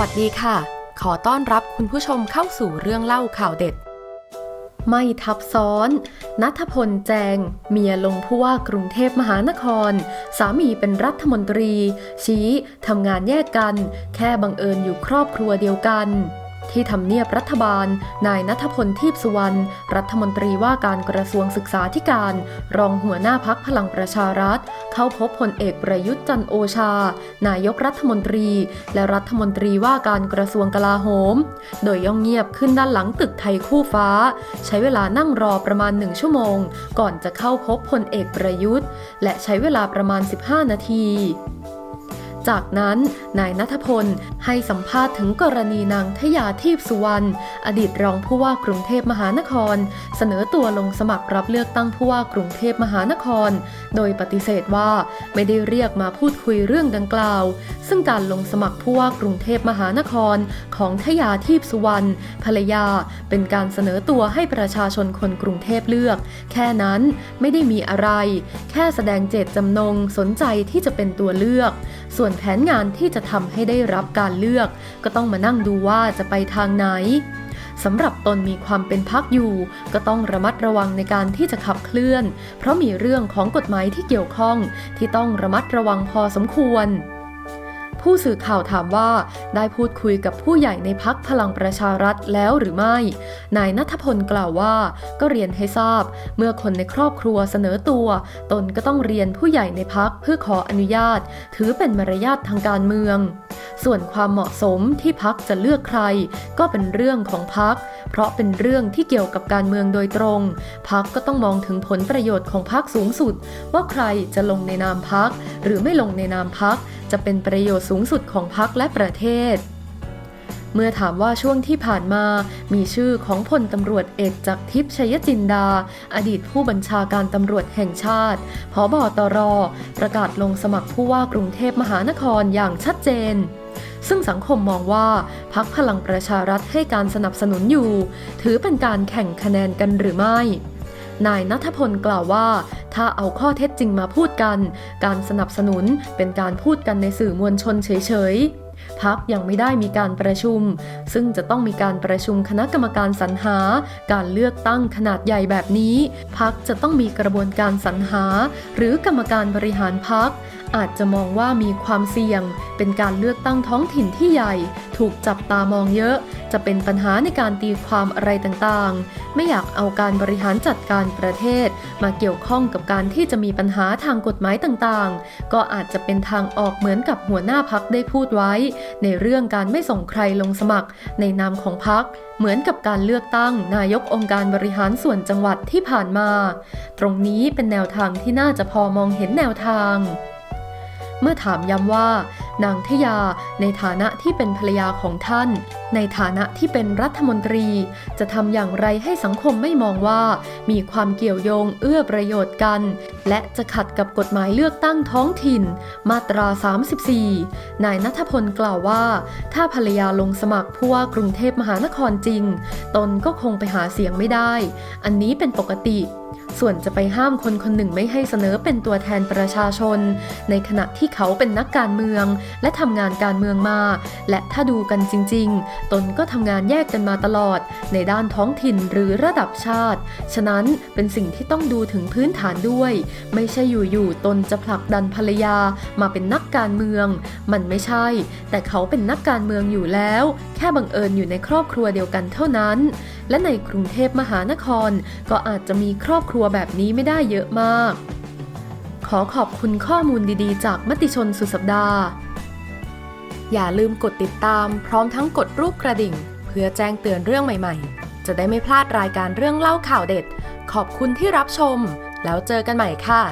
วัสดีค่ะ ขอต้อนรับคุณผู้ชมเข้าสู่เรื่องเล่าข่าวเด็ด ไม่ทับซ้อน นัทพลแจง เมียลงผู้ว่ากรุงเทพมหานคร สามีเป็นรัฐมนตรี ชี้ทำงานแยกกัน แค่บังเอิญอยู่ครอบครัวเดียวกัน ที่ทำเนียบรัฐบาล นายนัทพลทีพสุวรรณ รัฐมนตรีว่าการกระทรวงศึกษาธิการ รองหัวหน้าพักพลังประชารัฐ เข้าพบพลเอกประยุทธ์จันโอชา นายกรัฐมนตรี และรัฐมนตรีว่าการกระทรวงกลาโหม โดยย่องเงียบขึ้นด้านหลังตึกไทยคู่ฟ้า ใช้เวลานั่งรอประมาณหนึ่งชั่วโมง ก่อนจะเข้าพบพลเอกประยุทธ์ และใช้เวลาประมาณ 15 นาที จากนั้นนายนัทพลให้สัมภาษณ์ถึงกรณีนางทยาทีพสุวรรณอดีตรองผู้ว่ากรุงเทพมหานคร เสนอตัวลงสมัครรับเลือกตั้งผู้ว่ากรุงเทพมหานคร โดยปฏิเสธว่าไม่ได้เรียกมาพูดคุยเรื่องดังกล่าว ซึ่งการลงสมัครผู้ว่ากรุงเทพมหานคร ของทยาทีพสุวรรณภรรยาเป็นการเสนอตัวให้ประชาชนคนกรุงเทพเลือก แค่นั้นไม่ได้มีอะไร แค่แสดงเจตจำนงสนใจที่จะเป็นตัวเลือก ส่วนแผนงานที่จะทำให้ได้รับการเลือก ก็ต้องมานั่งดูว่าจะไปทางไหนสำหรับตนมีความเป็นพักอยู่ ก็ต้องระมัดระวังในการที่จะขับเคลื่อน เพราะมีเรื่องของกฎหมายที่เกี่ยวข้องที่ต้องระมัดระวังพอสมควร ผู้สื่อข่าวถามว่า ได้พูดคุยกับผู้ใหญ่ในพักพลังประชารัฐแล้วหรือไม่ นายนัทพลกล่าวว่า ก็เรียนให้ทราบ เมื่อคนในครอบครัวเสนอตัว ตนก็ต้องเรียนผู้ใหญ่ในพักเพื่อขออนุญาต ถือเป็นมารยาททางการเมือง ส่วนความเหมาะสมที่พักจะเลือกใคร ก็เป็นเรื่องของพัก เพราะเป็นเรื่องที่เกี่ยวกับการเมืองโดยตรง พักก็ต้องมองถึงผลประโยชน์ของพักสูงสุด ว่าใครจะลงในนามพักหรือไม่ลงในนามพัก จะเป็นประโยชน์สูงสุดของพักและประเทศ เมื่อถามว่าช่วงที่ผ่านมามีชื่อของพลตำรวจเอกจากทิพย์ชัยจินดา อดีตผู้บัญชาการตำรวจแห่งชาติผบตรประกาศลงสมัครผู้ว่ากรุงเทพมหานครอย่างชัดเจนซึ่งสังคมมองว่าพักพลังประชารัฐให้การสนับสนุนอยู่ ถือเป็นการแข่งคะแนนกันหรือไม่ นายนัทพลกล่าวว่า ถ้าเอาข้อเท็จจริงมาพูดกัน การสนับสนุนเป็นการพูดกันในสื่อมวลชนเฉยๆ พักยังไม่ได้มีการประชุม ซึ่งจะต้องมีการประชุมคณะกรรมการสรรหา การเลือกตั้งขนาดใหญ่แบบนี้ พักจะต้องมีกระบวนการสรรหา หรือกรรมการบริหารพักอาจจะมองว่ามีความเสี่ยง เป็นการเลือกตั้งท้องถิ่นที่ใหญ่ ถูกจับตามองเยอะ จะเป็นปัญหาในการตีความอะไรต่างๆ ไม่อยากเอาการบริหารจัดการประเทศ มาเกี่ยวข้องกับการที่จะมีปัญหาทางกฎหมายต่างๆ ก็อาจจะเป็นทางออกเหมือนกับหัวหน้าพักได้พูดไว้ในเรื่องการไม่ส่งใครลงสมัคร ในนามของพักเหมือนกับการเลือกตั้งนายกองค์การบริหารส่วนจังหวัดที่ผ่านมา ตรงนี้เป็นแนวทางที่น่าจะพอมองเห็นแนวทาง เมื่อถามย้ำว่า นางทยาในฐานะที่เป็นภรรยาของท่าน ในฐานะที่เป็นรัฐมนตรี จะทำอย่างไรให้สังคมไม่มองว่า มีความเกี่ยวโยงเอื้อประโยชน์กัน และจะขัดกับกฎหมายเลือกตั้งท้องถิ่น มาตรา 34 นายนัทพลกล่าวว่า ถ้าภรรยาลงสมัครผู้ว่ากรุงเทพมหานครจริง ตนก็คงไปหาเสียงไม่ได้ อันนี้เป็นปกติ ส่วนจะไปห้ามคนคนหนึ่งไม่ให้เสนอเป็นตัวแทนประชาชน ในขณะที่เขาเป็นนักการเมือง และทำงานการเมืองมา และถ้าดูกันจริง ๆ ตนก็ทำงานแยกกันมาตลอด ในด้านท้องถิ่นหรือระดับชาติ ฉะนั้นเป็นสิ่งที่ต้องดูถึงพื้นฐานด้วย ไม่ใช่อยู่ๆตนจะผลักดันภรรยามาเป็นนักการเมือง มันไม่ใช่ แต่เขาเป็นนักการเมืองอยู่แล้ว แค่บังเอิญอยู่ในครอบครัวเดียวกันเท่านั้นและในกรุงเทพมหานคร ก็อาจจะมีครอบครัวแบบนี้ไม่ได้เยอะมาก ขอขอบคุณข้อมูลดีๆ จากมติชนสุดสัปดาห์ อย่าลืมกดติดตามพร้อมทั้งกดรูปกระดิ่ง เพื่อแจ้งเตือนเรื่องใหม่ๆ จะได้ไม่พลาดรายการเรื่องเล่าข่าวเด็ด ขอบคุณที่รับชม แล้วเจอกันใหม่ค่ะ